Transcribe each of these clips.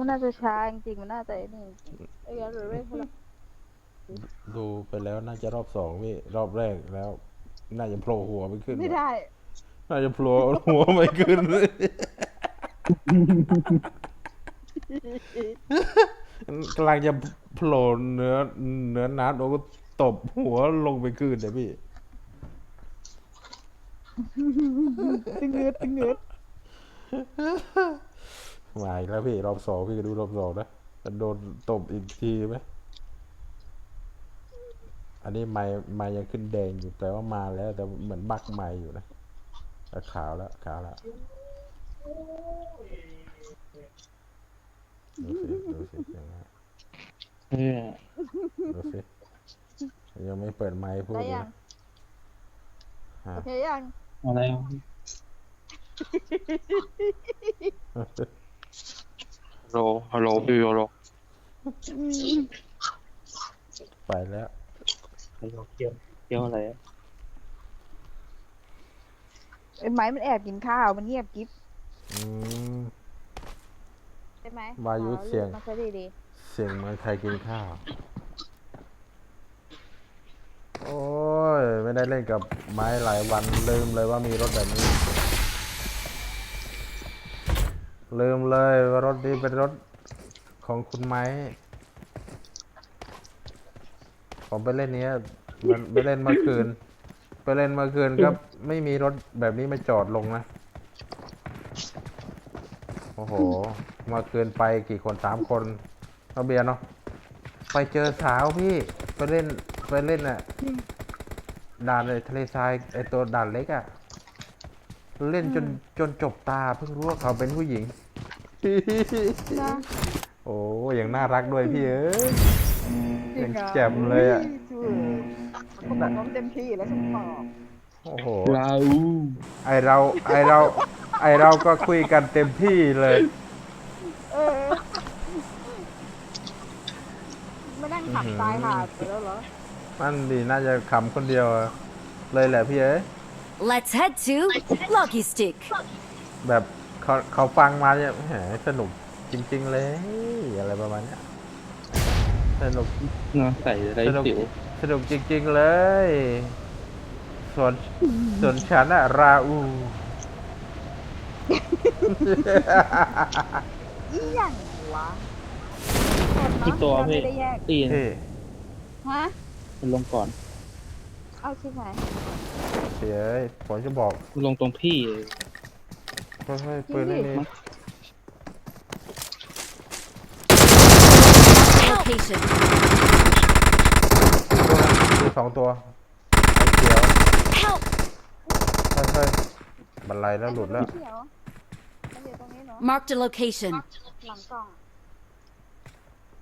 มันน่าจะช้าจริงๆมันน่าจะไอ้นี่จริงไอ้ยาหรือไม่คนละดูไปแล้วน่าจะรอบสองพี่รอบแรกแล้ว น่าจะโผล่หัวไม่ขึ้น ไม่ได้ น่าจะโผล่หัวไม่ขึ้นเลยกำลังจะโผล่เนื้อเนื้อน้ำแล้วก็ตบหัวลงไปคืนเดี๋ยวพี่ตึงเงืดตึงเงืด มาอีกแล้วพี่รอบสองพี่ก็ดูรอบสองนะจะโดนตบอีกทีไหมอันนี้ไม้ไม้ยังขึ้นแดงอยู่แต่ว่ามาแล้ว แต่เหมือนบักไม้อยู่นะแต่ขาวแล้วขาวแล้วดูสิดูสิยังไงเออดูสิยังไม่เปิดไม้พูดได้เลยยังฮะโอเคยังอะไรฮัล โหลฮัลโหลพี่ฮัลโหลไปแล้วฮัลโหลเกี่ยวเกี่ยวอะไรอะไอ้ไม้มันแอบกินข้าวมันเงียบกิ๊บอืม ใช่ไหมวายุอ๋อเสียง มันจะดีดีเสียงเหมือนใครกินข้าว โอ้ย ไม่ได้เล่นกับไม้หลายวันลืมเลยว่ามีรถแบบนี้ ลืมเลยว่ารถนี้เป็นรถของคุณไม้ ผมไปเล่นเนี้ยมันไปเล่นเมื่อคืน ไปเล่นเมื่อคืนก็ไม่มีรถแบบนี้มาจอดลงนะ โอ้โห เมื่อคืนไปกี่คนสามคนเอาเบียร์เนาะ ไปเจอสาวพี่ ไปเล่น ไปเล่นอะด่านไอ้ทะเลทรายไอตัวด่านเล็กอะเล่นจนจนจบตาเพิ่งรู้ว่าเขาเป็นผู้หญิง นะโอ้ยังน่ารักด้วยพี่เอ้ยจริงเหรอแจ่มเลยอะสวยผมบอกว่ามันเต็มที่แล้วฉันบอกโอ้โหเราไอเราไอเราไอเราก็คุยกันเต็มที่เลย เออมานั่งขับตายหาไปแล้วเหรอมันดีน่าจะขำคนเดียวอะเลยแหละพี่เอ้ย Let's head to Lucky Stick. แบบ เขาเขาฟังมาเนี่ยแหมสนุกจริง ๆ เลย อะไรประมาณเนี้ยสนุกเนาะใส่อะไรสนุกสิวสนุกจริง ๆ เลย ส่วนส่วนฉันอะราอู อีหยังวะคนเนอะที่ตัวเราพี่ไม่ได้แยกตีนพี่ฮะมันลงก่อนเอาใช่ไหมพี่เอ้ยผมจะบอกมันลงตรงพี่ เฮ้ยๆปืนนี่นี่ Location. มีสองตัวไอ้เขียว Help! เฮ้ยๆบันไลแล้วหลุดแล้ว เขียวมันอยู่ตรงนี้เนาะ Marked a location. หลังกล่อง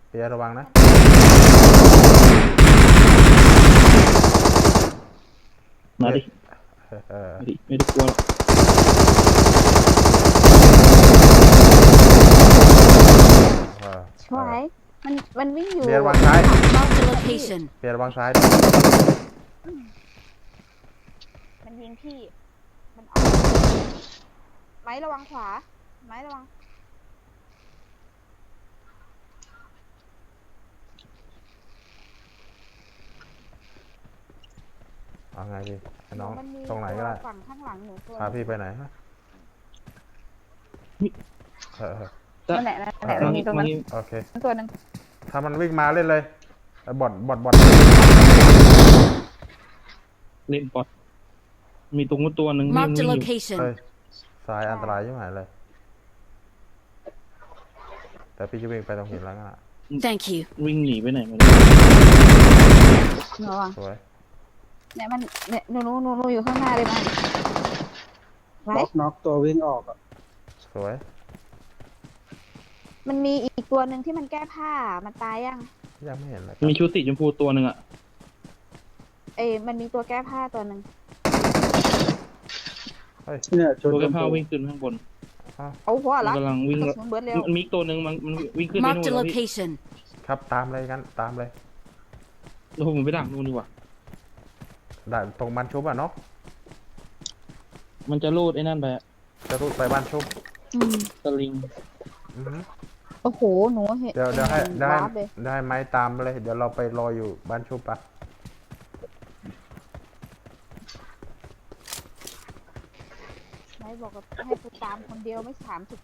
เปียระวังนะ มาดิเออ มาดิไม่ได้กลัวหรอก เออช่วยมันมันวิ่งอยู่เปียระวังซ้าย Marked a location. เปียระวังซ้าย มันยิงพี่ มันเอาไม้ระวังขวา ไม้ระวัง เอาไงดีให้น้อง มันมีตรงไหนก็ได้ตัวฝั่งข้างหลังหนูตัวพาพี่ไปไหนฮะเออเออ นั่นแหละนั่นแหละมันมีตรงนั้นโอเค ตัวหนึงถ้ามันวิ่งมาเล่นเลยไอ้บอดบอดบอดเล่นปอดมีตรงนู้นตัวหนึ่งวิ่ง Marked a วิ่งอยู่ location. เฮ้ยทรายอันตรายยิ่งหายเลย แต่พี่จะวิ่งไปตรงหินแล้วกันอะ Thank you. วิ่งหนีไปไหนไมันระวังสวย เนี่ยมันเนี่ยหนูหนูหนูหนูอยู่ข้างหน้าเลยมันไว้น็อกน็อกตัววิ่งออกอะสวย มันมีอีกตัวหนึ่งที่มันแก้ผ้า มันตายยัง ยังไม่เห็นเลยมีชุดสีชมพูตัวหนึ่งอะเอ้ยมันมีตัวแก้ผ้าตัวหนึ่งเฮ้ยเนี่ยชุดตัวแก้ชมผ้าพูวิ่งขึ้นข้างบนอ้าวเอาหัวมัละนกำลังวิ่งกระสุนเบิร์ดเร็วมันมีอีกตัวหนึ่งมันมันวิ่งขึ้นไปนู่ Marked น a แล้วพี่ location. ครับตามเลยกันตามเลยแล้วผมไปดักนู่นดีกว่าด่านตรงบ้านชุบอะเนาะมันจะโลดไอ้นั่นไปอะจะรูดไปบ้านชุบอืม สลิง อือหือ โอ้โห หนูเห็นเดี๋ยวเดี๋ยวให้ห็นได้วาร์ปเลยได้ไม้ตามไปเลย เดี๋ยวเราไปรออยู่บ้านชุบปะไม้บอกกับให้ไปตามคนเดียวไม่ถามสุด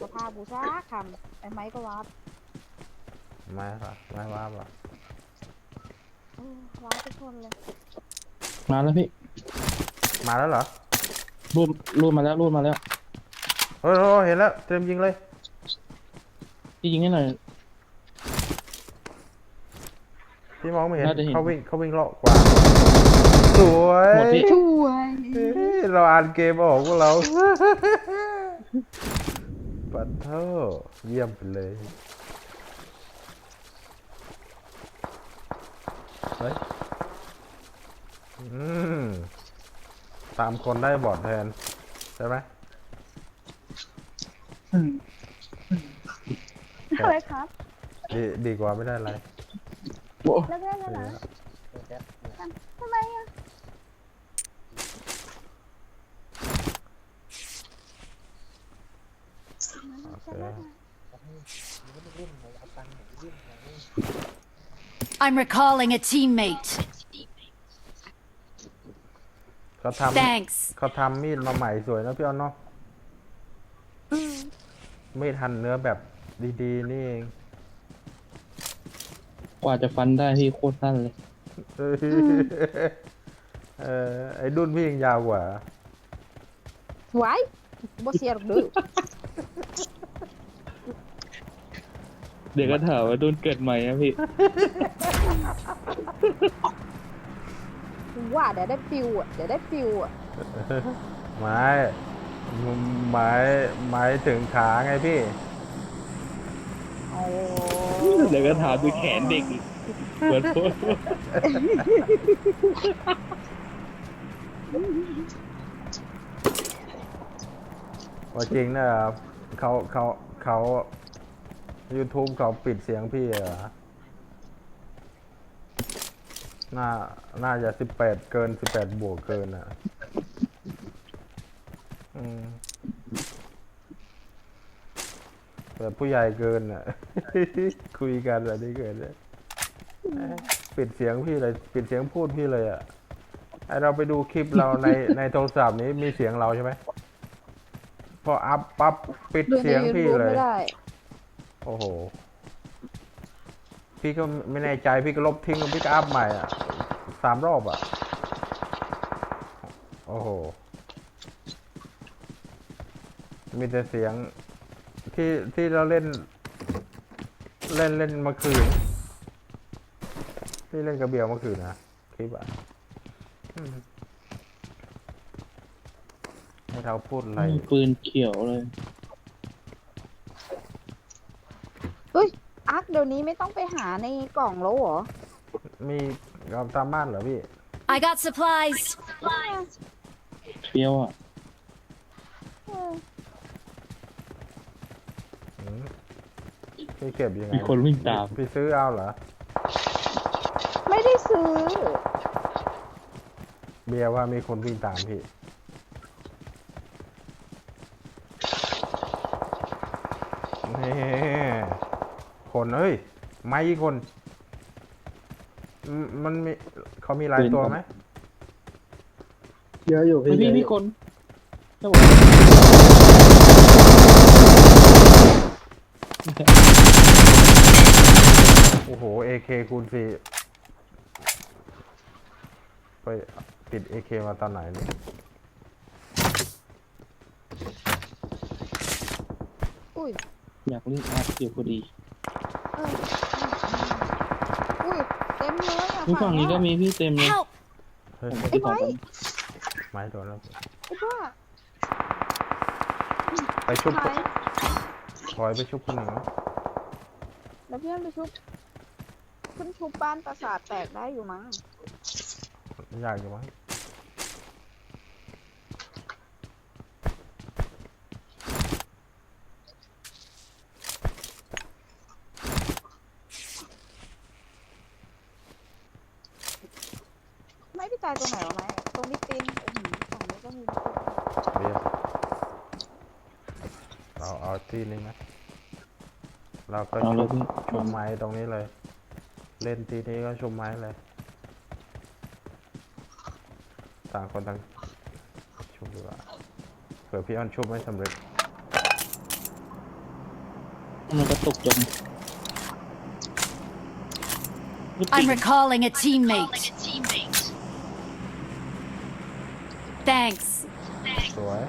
สภาพบูชาคำไอ้ไม้ก็วาร์ปไม้ปะไม้ว่าปะเออวาร์ปทุกคนเลยมาแล้วพี่มาแล้วเหรอรูดรูดมาแล้วรูดมาแล้วเฮ้ยโอ้เห็นแล้วเตรียมยิงเลย พี่ยิงให้หน่อย พี่มองไม่เห็นน่าจะเห็น เขาวิ่งเขาวิ่งเลาะกว่า สวยหมดพี่ช่วยเฮ้ยเราอ่านเกมออกพวกเรา ปัดเท่าเยี่ยมไปเลยเฮ้ยอืมตามคนได้บอดแทน ใช่ไหม อะไรครับดีดีกว่าไม่ได้อะไรโอ้แล้วได้แล้วนะทำไมอะโอเค I'm recalling a teammate. เขาทำ Thanks. เขาทำมีดมาใหม่สวยนะพี่ออนเนาะมีดหั่นเนื้อแบบ ดีๆนี่เองกว่าจะฟันได้พี่โคตรสั้นเลย เออเออไอ้ดุนพี่ยังยาวกว่า ไว้บ่เสียหรอกเดื้อเดี๋ยวก็ถามว่าโดนเกิดใหม่นะพี่ ว่าเดี๋ยวได้ฟิวอะเดี๋ยวได้ฟิวอะไม้ ไม้ ไม้ถึงขาไงพี่โอ้ เดี๋ยวก็ถามดูแขนเด็กอีกเหมือนโคตรว่าจริงนะครับเขาเขาเขา YouTube เขาปิดเสียงพี่เหรอ น่า น่าจะสิบแปดเกินสิบแปดบวกเกินอะ อืม แบบผู้ใหญ่เกินอะ คุยกันแบบนี้เกินเลยเอ๊ะปิดเสียงพี่เลยปิดเสียงพูดพี่เลยอะไอเราไปดูคลิปเราในในโทรศัพท์นี้มีเสียงเราใช่ไหมพออัพปั๊บปิดดูในเสียงพี่ YouTube เลยไม่ได้โอ้โห พี่ก็ไม่แน่ใจพี่ก็ลบทิ้งแล้วพี่ก็อัพใหม่อะสามรอบอะ โอ้โห มีแต่เสียง ที่ที่เราเล่น เล่นเล่นเมื่อคืน ที่เล่นกระเบียวเมื่อคืนนะคลิปอะอืมให้เราพูดอะไรปืนเขียวเลย เฮ้ยอาร์คเดี๋ยวนี้ไม่ต้องไปหาในกล่องแล้วเหรอ มีกับตามบ้านเหรอพี่ I got supplies. เฟี้ยวอะ เออ อืม พี่เก็บยังไงมีคนวิ่งตาม พี่ซื้อเอาเหรอ ไม่ได้ซื้อ เบียร์ว่ามีคนวิ่งตามพี่ นี่คนเอ้ย ไม้กี่คนมมันมีเขามีหลายตัวไหมเยอะอยู่พี่พี่พี่เยอะอพี่ยู่คนครับผม โอ้โห AK คูณสี่ไปติด AK มาตอนไหนเนี่ยอุ้ยอยากเล่นอาร์ตอยู่พอดีเอออุ้ยเต็มเลยอะทุกฝั่งนี้ก็มีพี่เต็มเลย Help! เฮ้ยผมก็ที่ของผมไม้ตัวแล้ว ไอ้บ้าไปชุบหายถอยไปชุบคนหนึ่งแล้วเพื่อนไปชุบ ขึ้นชุบบ้านปราสาทแตกได้อยู่มั้งยากอยู่มั้งไม่พี่ตายตรงไหนวะไหมตรงนี้ปีนโอ้โหฝั่งนี้ก็มี เบียร์เอาเอาที่นี่ไหมเราก็เอาเลชุยบพี่ชุบไม้ตรงนี้เลย เล่นทีนี้ก็ชุบไม้เลย ต่างคนต่างชุบดีกว่าเผื่อพี่อ้อนชุบไม่สำเร็จมันกระตุกจน I'm recalling a teammate. Thanks. สวย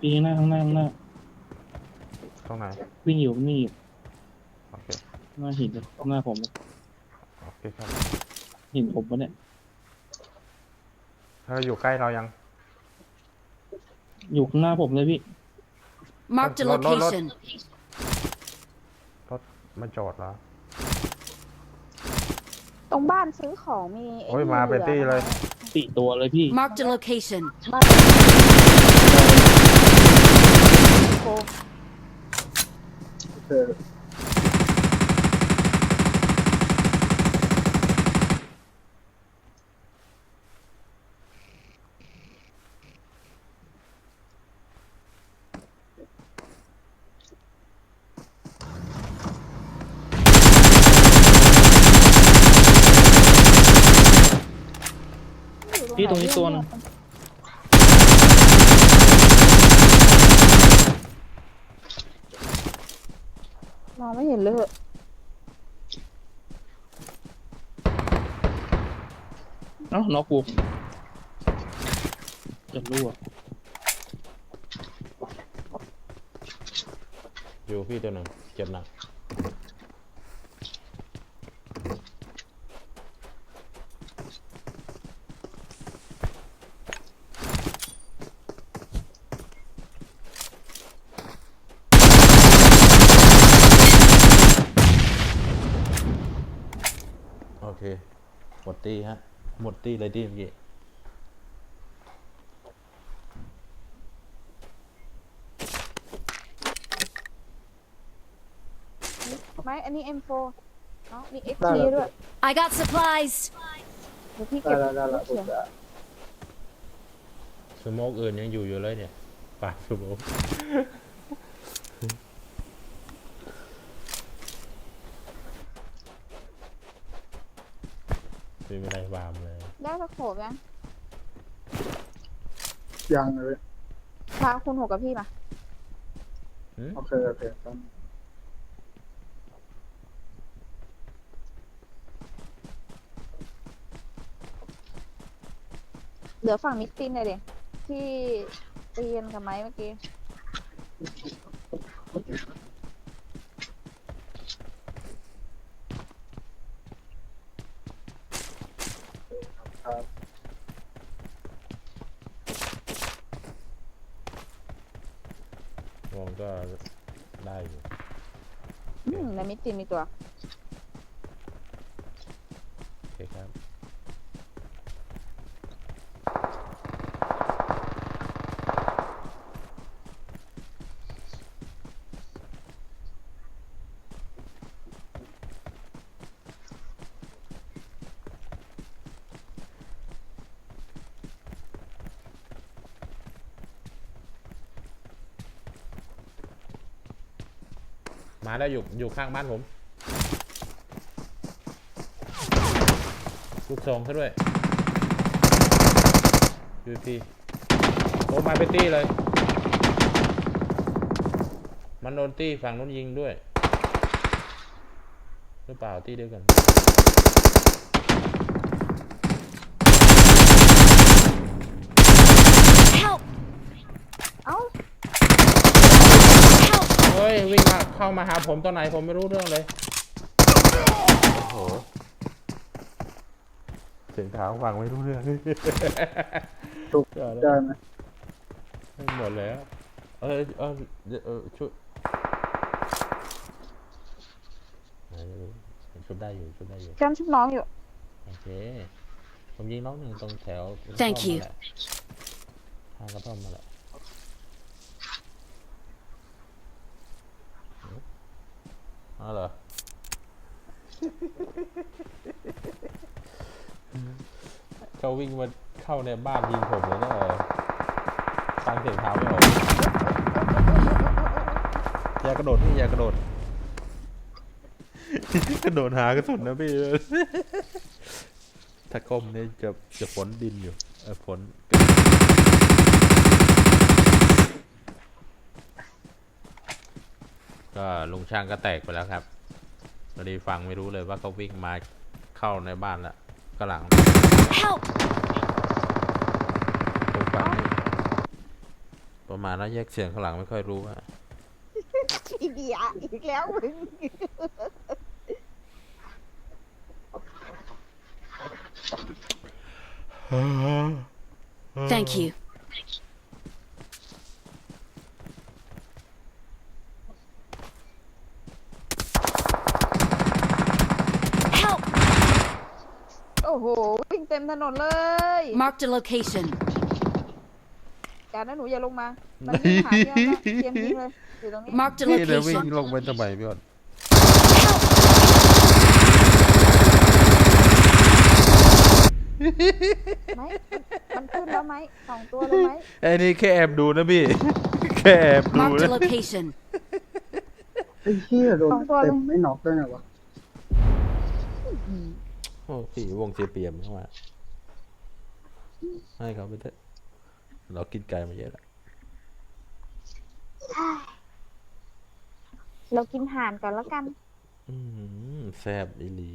ปีข้างหน้าข้างหน้าข้างหน้าตรงไหนวิ่งอยู่นี่อยู่โอเคหน้าหินเลยหน้าผมเลยโอเคครับหินผมปะเนี่ยเธออยู่ใกล้เรายัง อยู่ข้างหน้าผมเลยพี่ Marked a Load, load, load. location. รถมันจอดแล้วตรงบ้านซื้อของมีไโอ้ยมาเป็นตี้เลยสี่ตัวเลยพี่ Marked a location. บ้าน โอ้เออพี่ตรงนี้ตัวหนึง มองไม่เห็นเลยเหอะเอ้าน็อกกูจะรั่วอยู่พี่ตัวหนึ่งเจ็บหนัก เค หมดตี้ฮะ หมดตี้เลยตี้เมื่อกี้ไหมอันนี้ M4 เอ้ามีได้ XT แล้ว ด้วย I got supplies. เดี๋ยวพี่ได้เก็บแล้วได้แล้วผมจะสโมกอื่นยังอยู่อยู่เลยเนี่ยปาดสโมก ไม่เป็นไรวามเลยได้สักโขบยังยังเลย พาคุณหกกับพี่มาโอเค โอเคครับเหลือฝั่งมิสตินเลยเด็ที่ตีกันกับไม้เมื่อกี้ ครับ วง ก็ได้อยู่อืมในมิสตินมีตัว มาแล้วอยู่อยู่ข้างบ้านผมลูกซองซะด้วยยูพีโอ้มาเป็นตี้เลย มันโดนตี้ฝั่งนู้นยิงด้วย หรือเปล่าตี้เดียวกัน Help! เอ้า Help! เฮ้ย วิ่งมาเข้ามาหาผมตอนไหนผมไม่รู้เรื่องเลย โอ้โหเสียงเท้าฟังไม่รู้เรื่องถูกเดี๋ยวนะได้ไหมไม่หมดแล้ว เออเออเดี๋ยวเออช่วยไหนไม่รู้ชุดได้อยู่ชุดได้อยู่กันชุบน้องอยู่ โอเค ผมยิงน้องหนึ่งตรงแถว Thank กระท่อม you นั่นแหละทางกระท่อมมาแหละ อ๋อเหรอ เขาวิ่งมาเข้าในบ้านยิงผมเลยนะเออฟังเสียงเท้าไม่ออกอย่ากระโดดพี่อย่ากระโดด กระโดดหากระสุนนะพี่ ถ้าก้มเนี่ยจะจะฝนดินอยู่ เออฝนก ลุงช่างก็แตกไปแล้วครับพอดีฟังไม่รู้เลยว่าเขาวิ่งมาเข้าในบ้านแล้วก็หลัง Help! ผมฟังไม่ประมาณนั้นแยกเสียงข้างหลังไม่ค่อยรู้ว่าอีเดียอีกแล้วมึง Thank you. Help! โอ้โห วิ่งเต็มถนนเลย Marked a location. การนั้นหนูอย่าลงมามันวิ่งหาเพื่อนแล้วเตรียมยิงเลยอยู่ตรงนี้ Marked a พี่เดี๋ยววิ่ง location. ลงไปทำไมพี่อดไหมมันขึ้นแล้วไหมสองตัวเลยไหมไอ้นี่แค่แอบดูนะพี่ แค่แอบดู Marked นะ a location. ไอ้เหี้ยโดนเต็มไม่น็อกได้ไงวะ โอ้พี่วงเสียเปรียบเข้ามา ให้เขาไปเถอะเรากินไก่มาเยอะแล้วเรากินห่านก่อนแล้วกัน อืมแซบอีหลี